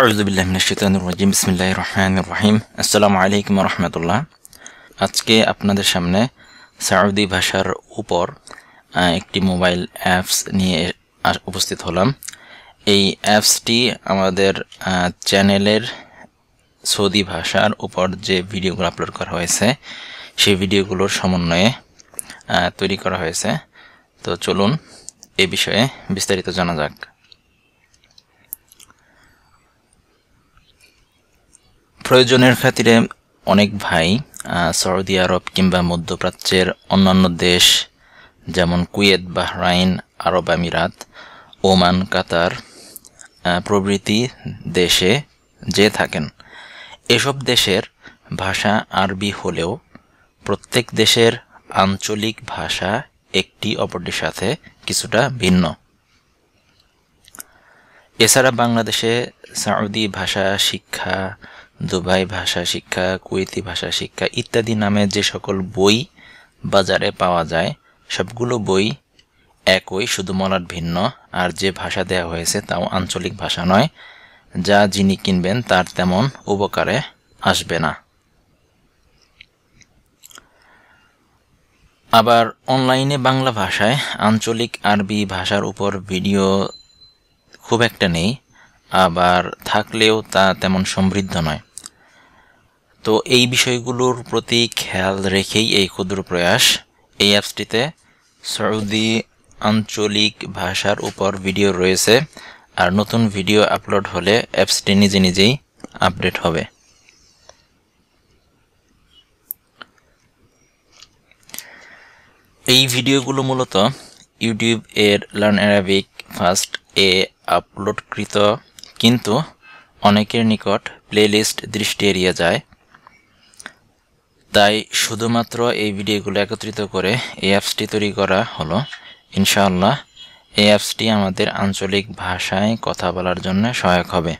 আউজুবিল্লাহিম বিসমিল্লাহ রহমান রহিম আসসালামু আলাইকুম রহমতুল্লাহ আজকে আপনাদের সামনে সাউদি ভাষার উপর একটি মোবাইল অ্যাপস নিয়ে উপস্থিত হলাম। এই অ্যাপসটি আমাদের চ্যানেলের সৌদি ভাষার উপর যে ভিডিওগুলো আপলোড করা হয়েছে, সেই ভিডিওগুলোর সমন্বয়ে তৈরি করা হয়েছে। তো চলুন এ বিষয়ে বিস্তারিত জানা যাক। প্রয়োজনের খাতিরে অনেক ভাই সৌদি আরব কিংবা মধ্যপ্রাচ্যের অন্যান্য দেশ, যেমন কুয়েত, বাহরাইন, আরব আমিরাত, ওমান, কাতার প্রভৃতি দেশে যে থাকেন। এসব দেশের ভাষা আরবি হলেও প্রত্যেক দেশের আঞ্চলিক ভাষা একটি, অপরটির সাথে কিছুটা ভিন্ন। এছাড়া বাংলাদেশে সাউদি ভাষা, শিক্ষা দুবাই ভাষা শিক্ষা, কুয়েতি ভাষা শিক্ষা ইত্যাদি নামে যে সকল বই বাজারে পাওয়া যায়, সবগুলো বই একই, শুধু মলাট ভিন্ন। আর যে ভাষা দেওয়া হয়েছে তাও আঞ্চলিক ভাষা নয়। যা যিনি কিনবেন তার তেমন উপকারে আসবে না। আবার অনলাইনে বাংলা ভাষায় আঞ্চলিক আরবি ভাষার উপর ভিডিও খুব একটা নেই। আবার থাকলেও তা তেমন সমৃদ্ধ নয়। তো এই বিষয়গুলোর প্রতি খেয়াল রেখেই এই ক্ষুদ্র প্রয়াস। এই অ্যাপসটিতে সৌদি আঞ্চলিক ভাষার উপর ভিডিও রয়েছে, আর নতুন ভিডিও আপলোড হলে অ্যাপসটি নিজে নিজেই আপডেট হবে। এই ভিডিওগুলো মূলত ইউটিউব এর লার্ন অ্যারাবিক ফার্স্ট এ আপলোডকৃত, কিন্তু অনেকের নিকট প্লেলিস্ট দৃষ্টি এড়িয়ে যায়। তাই শুধুমাত্র এই ভিডিওগুলো একত্রিত করে এই অ্যাপসটি তৈরি করা হলো। ইনশাআল্লাহ এই অ্যাপসটি আমাদের আঞ্চলিক ভাষায় কথা বলার জন্য সহায়ক হবে।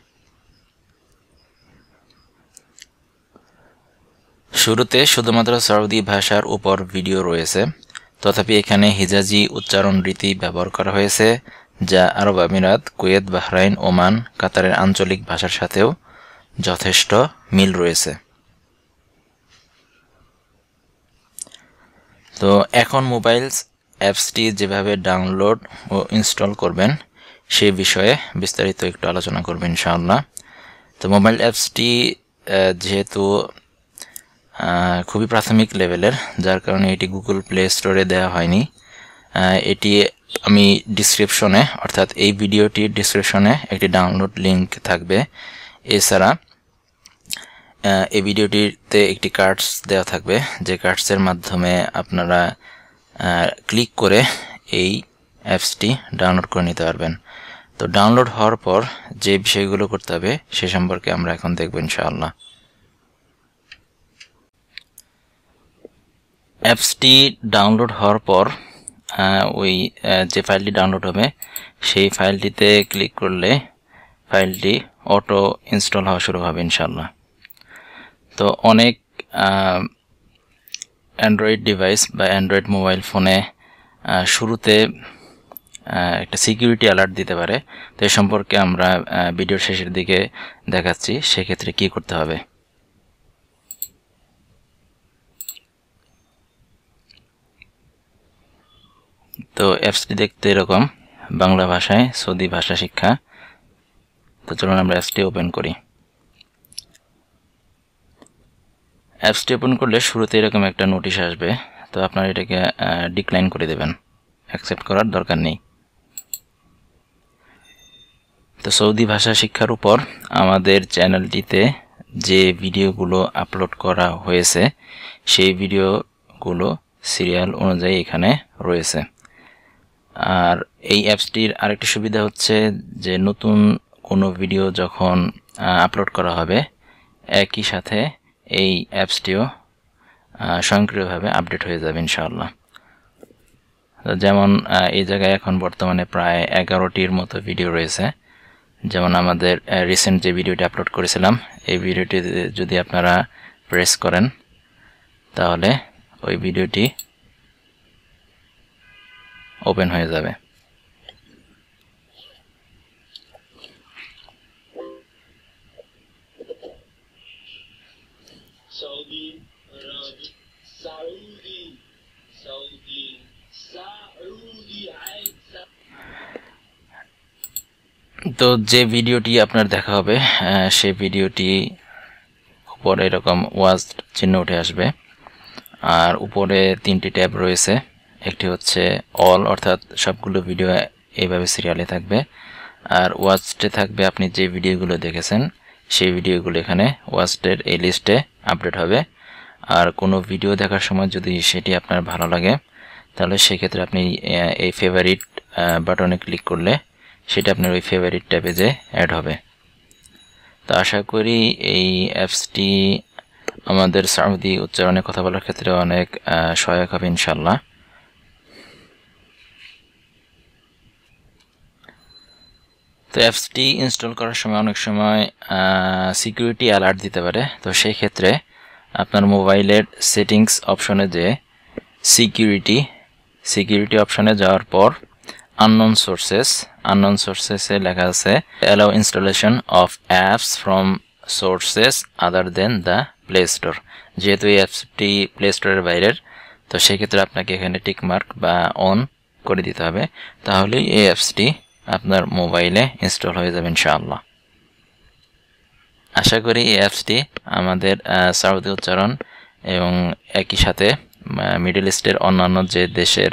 শুরুতে শুধুমাত্র সৌদি ভাষার উপর ভিডিও রয়েছে। তথাপি এখানে হিজাজি উচ্চারণ রীতি ব্যবহার করা হয়েছে, যা আরব আমিরাত, কুয়েত, বাহরাইন, ওমান, কাতারের আঞ্চলিক ভাষার সাথেও যথেষ্ট মিল রয়েছে। তো এখন মোবাইলস অ্যাপসটি যেভাবে ডাউনলোড ও ইনস্টল করবেন, সে বিষয়ে বিস্তারিত একটু আলোচনা করবেন ইনশাআল্লাহ। তো মোবাইল অ্যাপসটি যেহেতু খুবই প্রাথমিক লেভেলের, যার কারণে এটি গুগল প্লে স্টোরে দেওয়া হয়নি। এটি আমি ডিসক্রিপশনে, অর্থাৎ এই ভিডিওটির ডিসক্রিপশনে একটি ডাউনলোড লিঙ্ক থাকবে। এছাড়া এই ভিডিওটিতে একটি কার্ডস দেওয়া থাকবে। যে কার্ডসের মাধ্যমে আপনারা ক্লিক করে এই অ্যাপসটি ডাউনলোড করে নিতে পারবেন। তো ডাউনলোড হওয়ার পর যে বিষয়গুলো করতে হবে, সে সম্পর্কে আমরা এখন দেখব ইনশাআল্লাহ। অ্যাপসটি ডাউনলোড হওয়ার পর ওই যে ফাইলটি ডাউনলোড হবে, সেই ফাইলটিতে ক্লিক করলে ফাইলটি অটো ইনস্টল হওয়া শুরু হবে ইনশাল্লাহ তো অনেক অ্যান্ড্রয়েড ডিভাইস বা অ্যান্ড্রয়েড মোবাইল ফোনে শুরুতে একটা সিকিউরিটি অ্যালার্ট দিতে পারে। তো এ সম্পর্কে আমরা ভিডিওর শেষের দিকে দেখাচ্ছি, সেক্ষেত্রে কি করতে হবে? তো অ্যাপসটি দেখতে এরকম, বাংলা ভাষায় সৌদি ভাষা শিক্ষা। তো চলুন আমরা অ্যাপসটি ওপেন করি। অ্যাপসটি ওপেন করলে শুরুতে এরকম একটা নোটিশ আসবে। তো আপনারা এটাকে ডিক্লাইন করে দেবেন। অ্যাকসেপ্ট করার দরকার নেই। তো সৌদি ভাষা শিক্ষার উপর আমাদের চ্যানেলটিতে যে ভিডিওগুলো আপলোড করা হয়েছে, সেই ভিডিওগুলো সিরিয়াল অনুযায়ী এখানে রয়েছে। আর এই অ্যাপসটির আরেকটি সুবিধা হচ্ছে যে নতুন কোনো ভিডিও যখন আপলোড করা হবে, একই সাথে এই অ্যাপসটিও স্বয়ংক্রিয়ভাবে আপডেট হয়ে যাবে ইনশাআল্লাহ। যেমন এই জায়গায় এখন বর্তমানে প্রায় এগারোটির মতো ভিডিও রয়েছে। যেমন আমাদের রিসেন্ট যে ভিডিওটি আপলোড করেছিলাম, এই ভিডিওটি যদি আপনারা প্রেস করেন, তাহলে ওই ভিডিওটি ওপেন হয়ে যাবে। Saudi, Saudi, Saudi, Saudi, Saudi, তো যে ভিডিওটি আপনার দেখা হবে সে ভিডিওটি উপরে এরকম ওয়াজ চিহ্ন উঠে আসবে। আর উপরে তিনটি ট্যাব রয়েছে একটি হচ্ছে অল অর্থাৎ সবগুলো ভিডিও এইভাবে সিরিয়ালে থাকবে। আর ওয়াচটে থাকবে আপনি যে ভিডিওগুলো দেখেছেন সেই ভিডিওগুলো এখানে ওয়াচটের এই লিস্টে আপডেট হবে। আর কোনো ভিডিও দেখার সময় যদি সেটি আপনার ভালো লাগে, তাহলে সেক্ষেত্রে আপনি এই ফেভারিট বাটনে ক্লিক করলে সেটা আপনার ওই ফেভারিট ট্যাবে যে অ্যাড হবে। তো আশা করি এই অ্যাপসটি আমাদের সাউদি উচ্চারণে কথা বলার ক্ষেত্রে অনেক সহায়ক হবে ইনশাল্লাহ তো অ্যাপসটি ইনস্টল করার সময় অনেক সময় সিকিউরিটি অ্যালার্ট দিতে পারে। তো সেই ক্ষেত্রে আপনার মোবাইলের সেটিংস অপশনে যে সিকিউরিটি সিকিউরিটি অপশনে যাওয়ার পর আননোন সোর্সেস আননোন সোর্সেসে লেখা আছে allow installation of apps from sources other than the Play Store যেহেতু এই অ্যাপসটি প্লে স্টোরের বাইরের, তো সেক্ষেত্রে আপনাকে এখানে টিকমার্ক বা অন করে দিতে হবে। তাহলেই এই অ্যাপসটি আপনার মোবাইলে ইনস্টল হয়ে যাবে ইনশাআল্লাহ। আশা করি এই অ্যাপসটি আমাদের সাউদি উচ্চারণ এবং একই সাথে মিডল ইস্টের অন্যান্য যে দেশের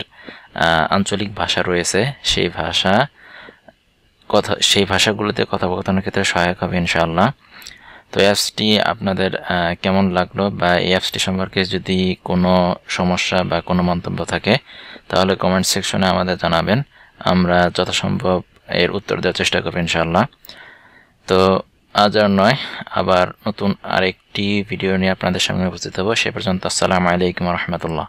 আঞ্চলিক ভাষা রয়েছে, সেই ভাষা কথা, সেই ভাষাগুলোতে কথোপকথনের ক্ষেত্রে সহায়ক হবে ইনশাআল্লাহ। তো অ্যাপসটি আপনাদের কেমন লাগল বা এই অ্যাপসটি সম্পর্কে যদি কোনো সমস্যা বা কোনো মন্তব্য থাকে, তাহলে কমেন্ট সেকশনে আমাদের জানাবেন। আমরা যথাসম্ভব এর উত্তর দেওয়ার চেষ্টা করব ইনশাল্লাহ তো আজ আর নয়, আবার নতুন আরেকটি ভিডিও নিয়ে আপনাদের সামনে উপস্থিত হব। সে পর্যন্ত আসসালামু আলাইকুম রহমতুল্লাহ।